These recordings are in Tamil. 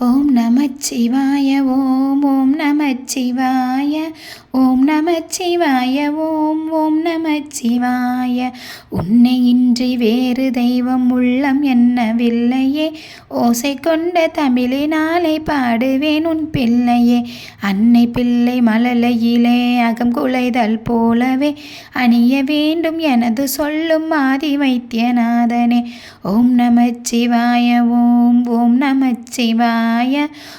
ஓம் நமச்சிவாய ஓம் ஓம் நமச்சிவாய ஓம் நமச்சிவாய ஓம் ஓம் நமச்சிவாய. உன்னை இன்றி வேறு தெய்வம் உள்ளம் என்னவில்லையே. ஓசை கொண்ட தமிழினாலே பாடுவேன் உன் பிள்ளையே. அன்னை பிள்ளை மலலையிலே அகம் குலைதல் போலவே. அணிய வேண்டும் எனது சொல்லும் ஆதி வைத்தியநாதனே ஓம் நமச்சிவாய ஓம் ஓம் நமச்சிவாய. சிவாய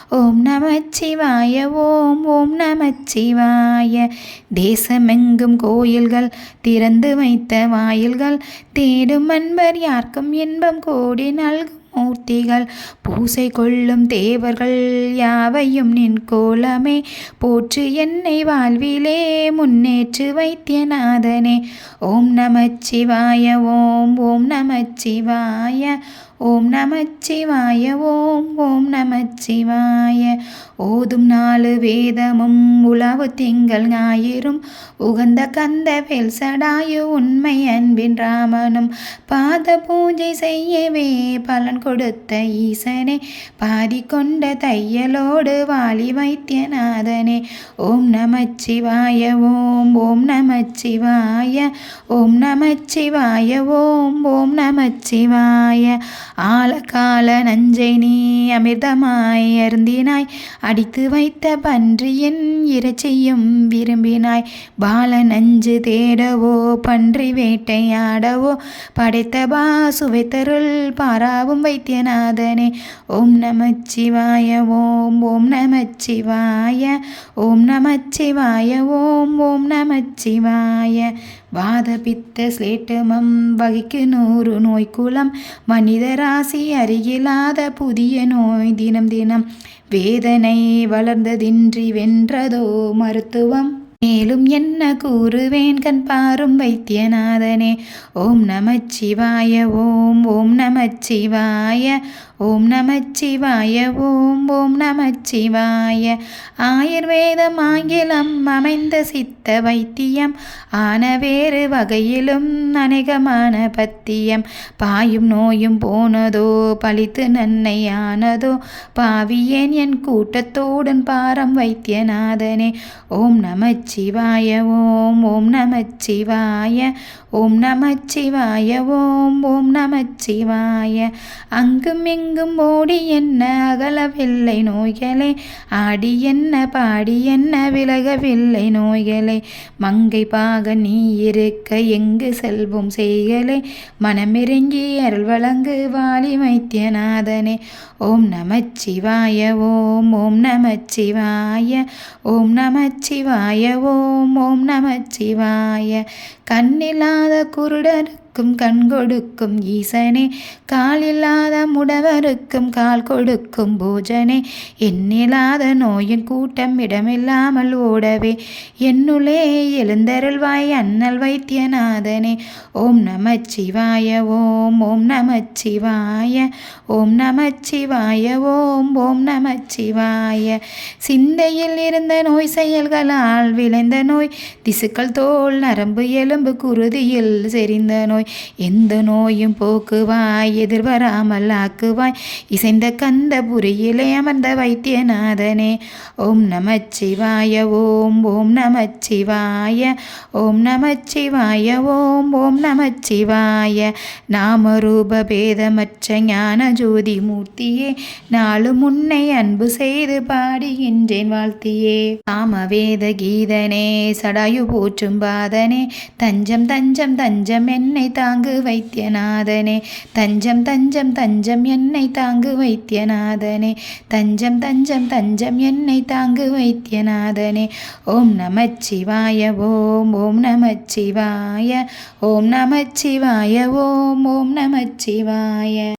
ஓம் நமச்சிவாய ஓம் ஓம் நமச்சிவாய தேசமெங்கும் கோயில்கள் திறந்து வைத்த வாயில்கள் தேடும் அன்பர் யாருக்கும் இன்பம் கோடி நல்கும் மூர்த்திகள். பூசை கொள்ளும் தேவர்கள் யாவையும் நின் கோலமே. போற்று என்னை வாழ்விலே முன்னேற்று வைத்தியநாதனே. ஓம் நமச்சிவாய ஓம் ஓம் நமச்சிவாய ஓம் நமச்சிவாய ஓம் ஓம் நமச்சிவாய. ஓதும் நாலு வேதமும் உளவு திங்கள் ஞாயிறும். உகந்த கந்த வேல் சடாயு உண்மை அன்பின் ராமனும். பாத பூஜை செய்யவே பலன் கொடுத்த ஈசனே. பாதி கொண்ட தையலோடு வாலி வைத்தியநாதனே. ஓம் நமச்சிவாய ஓம் ஓம் நமச்சிவாய. ஓம் நமச்சிவாய ஓம் ஓம் நமச்சிவாய. ஆழகால நஞ்சை நீ அமிர்தமாய் அருந்தினாய். அடித்து வைத்த பன்றியின் இறைச்சியும் விரும்பினாய். பால நஞ்சு தேடவோ பன்றி வேட்டையாடவோ படைத்த பா சுவைத்தருள் பாராவும் வைத்தியநாதனே. ஓம் நமச்சிவாய ஓம் ஓம் நமச்சிவாய ஓம் நமச்சிவாய ஓம் ஓம் நமச்சிவாய. வாதபித்த ஸ்லேட்டமம் வகைக்கு நூறு நோய்க்குலம் மனிதராசி அருகிலாத புதிய நோய் தினம் தினம். வேதனை வளர்ந்ததின்றி வென்றதோ மருத்துவம். மேலும் என்ன கூறுவேன் கண் பாரும் வைத்தியநாதனே? ஓம் நமச்சிவாய ஓம் ஓம் நமச்சிவாய ஓம் நமச்சிவாய ஓம் ஓம் நமச்சிவாய. ஆயுர்வேதம் ஆங்கிலம் அமைந்த சித்த வைத்தியம் ஆன வேறு வகையிலும் அநேகமான பத்தியம். பாயும் நோயும் போனதோ பழித்து நன்னை ஆனதோ பாவியேன் என் கூட்டத்தோடன் பாரம் வைத்தியநாதனே. ஓம் நமச்சிவாய ஓம் ஓம் நமச்சிவாய ஓம் நமச்சிவாய ஓம் ஓம் நமச்சிவாய அங்கும் எங்கும் ஓடி என்ன அகலவில்லை நோய்களே. ஆடி என்ன பாடி என்ன விலகவில்லை நோய்களே. மங்கை பாக நீ இருக்க எங்கு செல்வம் செய்களே. மனமிறங்கி அருள் வழங்கு வாலி வைத்தியநாதனே. ஓம் நமச்சிவாய ஓம் ஓம் நமச்சிவாய ஓம் நமச்சிவாய ஓம் ஓம் நமச்சிவாய. கண்ணில்லாத குருடனுக்கு கொடுக்கும் கண் கொடுக்கும் ஈசனே. கால் இல்லாத முடவருக்கும் கால் கொடுக்கும் பூஜனே. எண்ணில்லாத நோயின் கூட்டம் இடமில்லாமல் ஓடவே. என்னுளே எழுந்தருள்வாய் அண்ணல் வைத்தியநாதனே. ஓம் நமச்சிவாய ஓம் ஓம் நமச்சிவாய ஓம் நமச்சிவாய ஓம் ஓம் நமச்சிவாய. சிந்தையில் இருந்த நோய் செயல்களால் விளைந்த நோய். திசுக்கள் தோல் நரம்பு எலும்பு குருதியில் செறிந்த நோய். எந்த நோயும் போக்குவாய் எதிர்வராமல் ஆக்குவாய். இசைந்த கந்த புரியிலே அமர்ந்த வைத்தியநாதனே ஓம் நமச்சிவாய ஓம் ஓம் நமச்சிவாய ஓம் நமச்சிவாய ஓம் ஓம் நமச்சிவாய. நாமரூப பேதமற்ற ஞான ஜோதி மூர்த்தியே நாளும் முன்னை அன்பு செய்து பாடுகின்றேன் வாழ்த்தியே. காமவேத கீதனே சடாயு போற்றும் பாதனே தஞ்சம் தஞ்சம் தஞ்சம் என்னை தாங்கு வைத்தியநாதனே. தஞ்சம் தஞ்சம் தஞ்சம் என்னை தாங்கு வைத்தியநாதனே. தஞ்சம் தஞ்சம் தஞ்சம் என்னை தாங்கு வைத்தியநாதனே. ஓம் நமச்சிவாய ஓம் ஓம் நமச்சிவாய ஓம் நமச்சிவாய ஓம் ஓம் நமச்சிவாய.